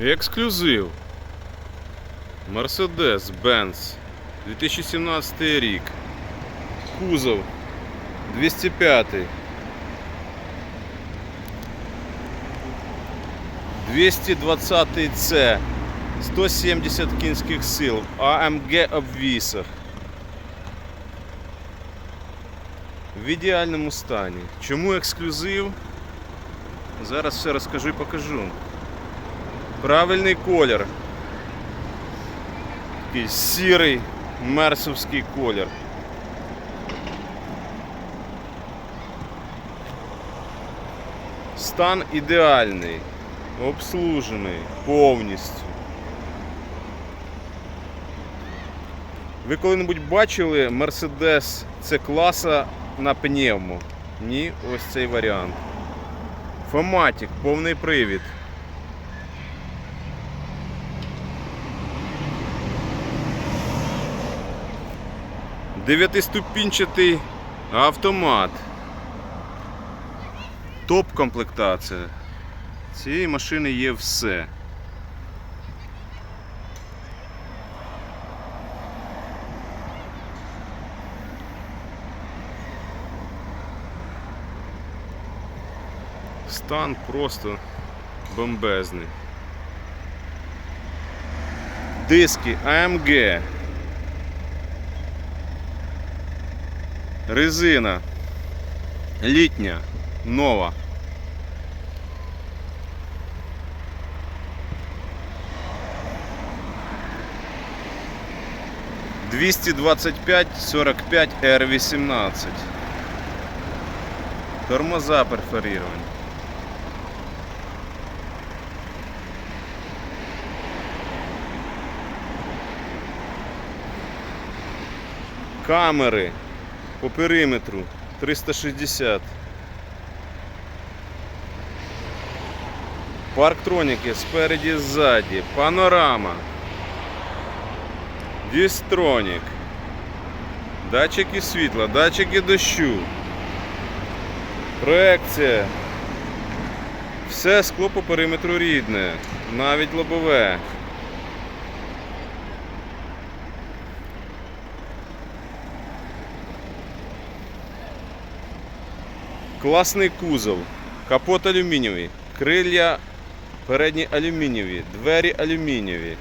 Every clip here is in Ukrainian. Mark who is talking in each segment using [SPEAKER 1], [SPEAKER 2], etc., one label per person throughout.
[SPEAKER 1] Ексклюзив. Mercedes-Benz 2017 рік. Кузов 205. 220 С 170 кінських сил в AMG обвісах. В ідеальному стані. Чому ексклюзив? Зараз все розкажу і покажу. Правильний колір. Такий сірий мерсовський колір. Стан ідеальний, обслужений повністю. Ви коли-небудь бачили Mercedes C класа на пневмо? Ні, ось цей варіант. Фоматік, повний привід. Дев'ятиступінчатий автомат. Топ комплектація. Цієї машини є все. Стан просто бомбезний. Диски AMG. Резина. Літня. Нова. Двісті двадцять п'ять сорок п'ять Р вісімнадцять. Тормоза перфоріровані. Камери По периметру 360. Парктроніки спереді ззаді. Панорама. Дістронік. Датчики світла, датчики дощу. Проекція. Все скло по периметру рідне, навіть лобове. Класний кузов, капот алюмінієвий, крилля передні алюмінієві, двері алюмінієві.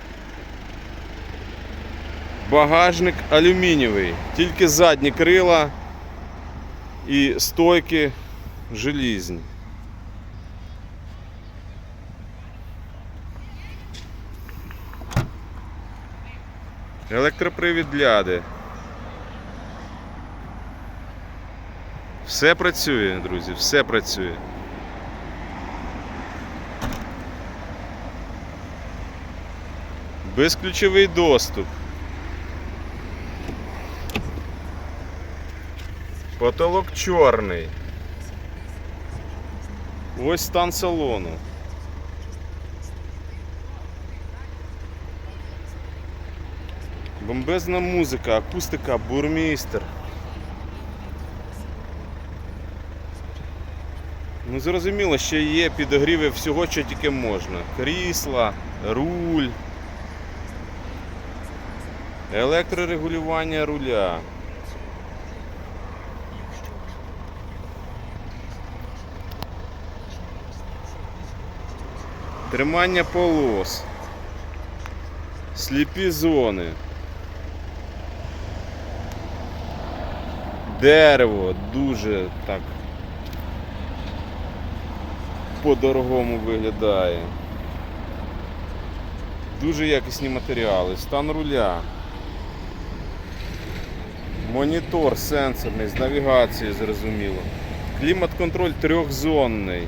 [SPEAKER 1] Багажник алюмінієвий, тільки задні крила і стойки желізні. Електропривід ляди. Все працює, друзі, все працює. Безключовий доступ. Потолок чорний. Ось стан салону. Бомбезна музика, акустика, бурмістер. Зрозуміло, ще є підогріви всього, що тільки можна. Крісла, руль, електрорегулювання руля. Тримання полос. Сліпі зони. Дерево дуже так по-дорогому виглядає. Дуже якісні матеріали, стан руля. Монітор сенсорний з навігації, зрозуміло. Клімат-контроль трьохзонний.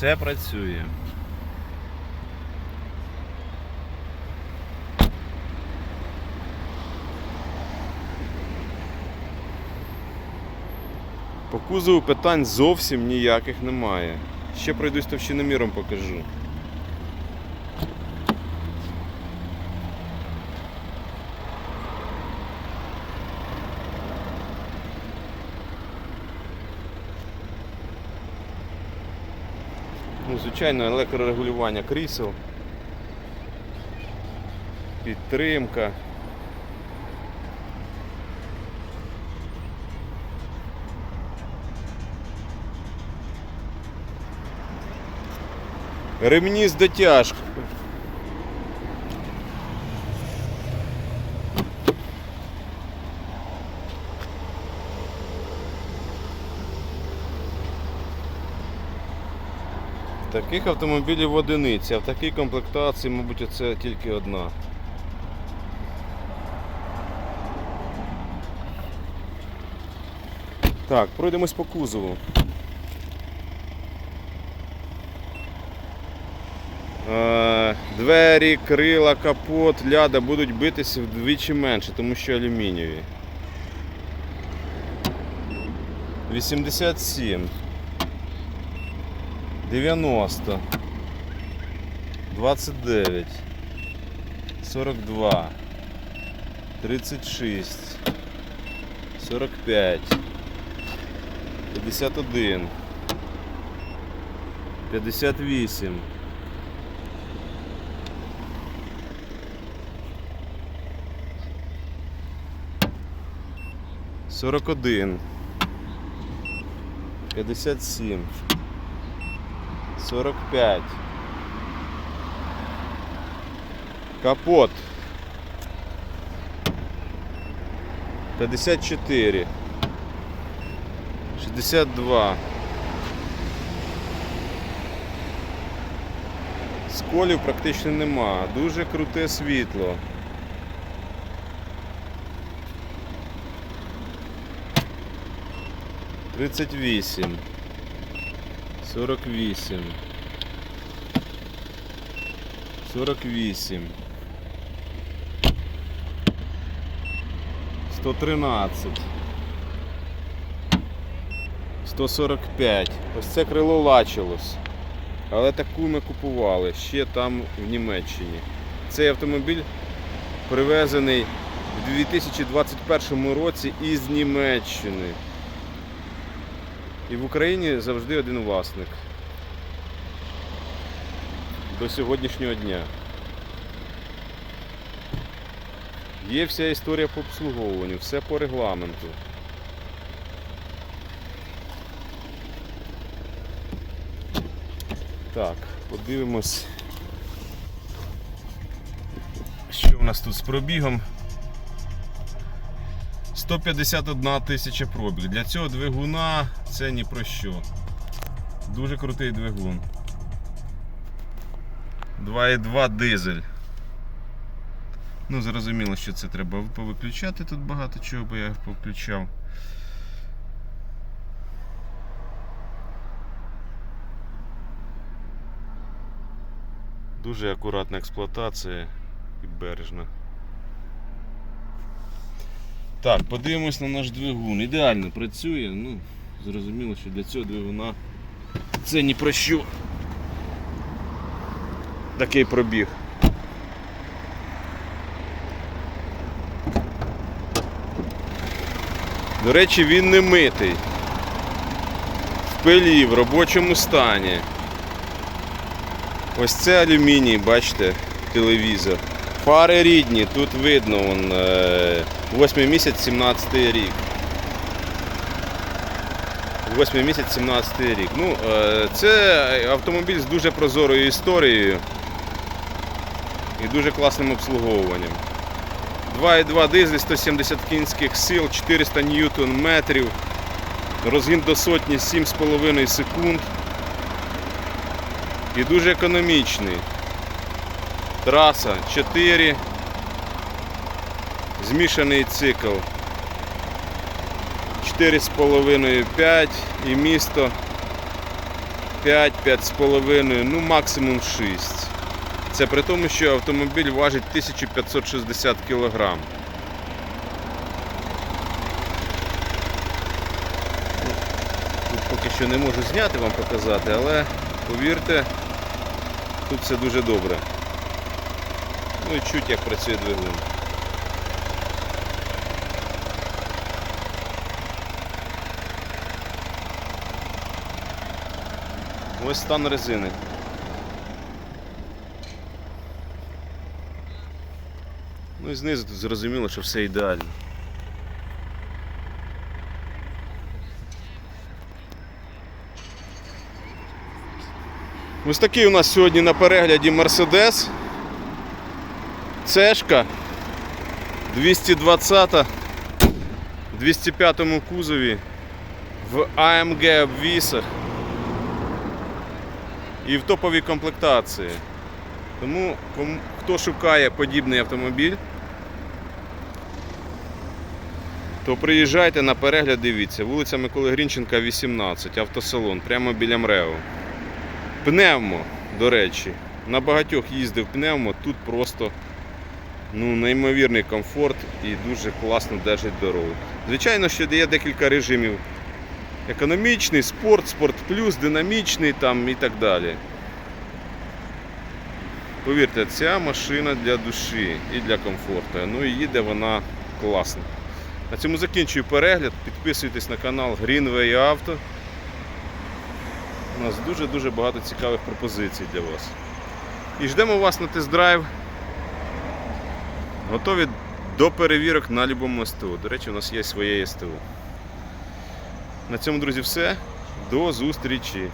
[SPEAKER 1] все працює. По кузову питань зовсім ніяких немає. Ще пройдусь товщиноміром покажу. Звичайно, електрорегулювання крісел, підтримка. Ремні з дотяжкою. Таких автомобілів одиниці, а в такій комплектації, мабуть, це тільки одна. Так, пройдемось по кузову. Е, Двері, крила, капот, ляда будуть битися вдвічі менше, тому що алюмінієві. 87. 90. 29. 42. 36. 45. 51. 58. 41. 57. 45. Капот. 54. 62. Сколів практично нема. Дуже круте світло. Тридцять вісім. Сорок вісім. Сорок вісім. Сто тринадцять. 145. Ось це крило лачилось. Але таку ми купували ще там в Німеччині. Цей автомобіль привезений в 2021 році із Німеччини. І в Україні завжди один власник. До сьогоднішнього дня. Є вся історія по обслуговуванню, все по регламенту. Так, подивимось, що у нас тут з пробігом. 151 тисяча пробіг. Для цього двигуна це ні про що. Дуже крутий двигун. 2,2 дизель. Ну, зрозуміло, що це треба повиключати тут багато чого, бо я повключав. Дуже акуратна експлуатація і бережна. Так, подивимось на наш двигун. Ідеально працює, ну, зрозуміло, що для цього двигуна це ні про що. Такий пробіг. До речі, він не митий. В пилі, в робочому стані. Ось це алюміній, бачите, телевізор. Фари рідні, тут видно, вон, 8 місяць 17 рік. 8 місяць 17 рік. Ну, е, це автомобіль з дуже прозорою історією і дуже класним обслуговуванням. 2,2 дизель, 170 кінських сил, 400 ньютон метрів, розгін до сотні 7,5 секунд. І дуже економічний. Траса 4. Змішаний цикл. 4,5 5 і місто 5, 5,5, ну максимум 6. Це при тому, що автомобіль важить 1560 кг. що не можу зняти вам показати, але повірте, тут все дуже добре. Ну і чуть як працює двигун. Ось стан резини. Ну і знизу тут зрозуміло, що все ідеально. Ось такий у нас сьогодні на перегляді Mercedes. Цешка 220 в 205 кузові в AMG обвісах і в топовій комплектації. Тому хто шукає подібний автомобіль, то приїжджайте на перегляд, дивіться. Вулиця Миколи Грінченка, 18, автосалон, прямо біля МРЕО. Пневмо, до речі, на багатьох їздив пневмо, тут просто ну, неймовірний комфорт і дуже класно держить дорогу. Звичайно, що є декілька режимів. Економічний, спорт, спорт плюс, динамічний там і так далі. Повірте, ця машина для душі і для комфорту. Ну і їде вона класно. На цьому закінчую перегляд. Підписуйтесь на канал Greenway Auto. У нас дуже-дуже багато цікавих пропозицій для вас. І ждемо вас на тест-драйв. Готові до перевірок на будь-якому СТО. До речі, у нас є своє СТО. На цьому, друзі, все. До зустрічі!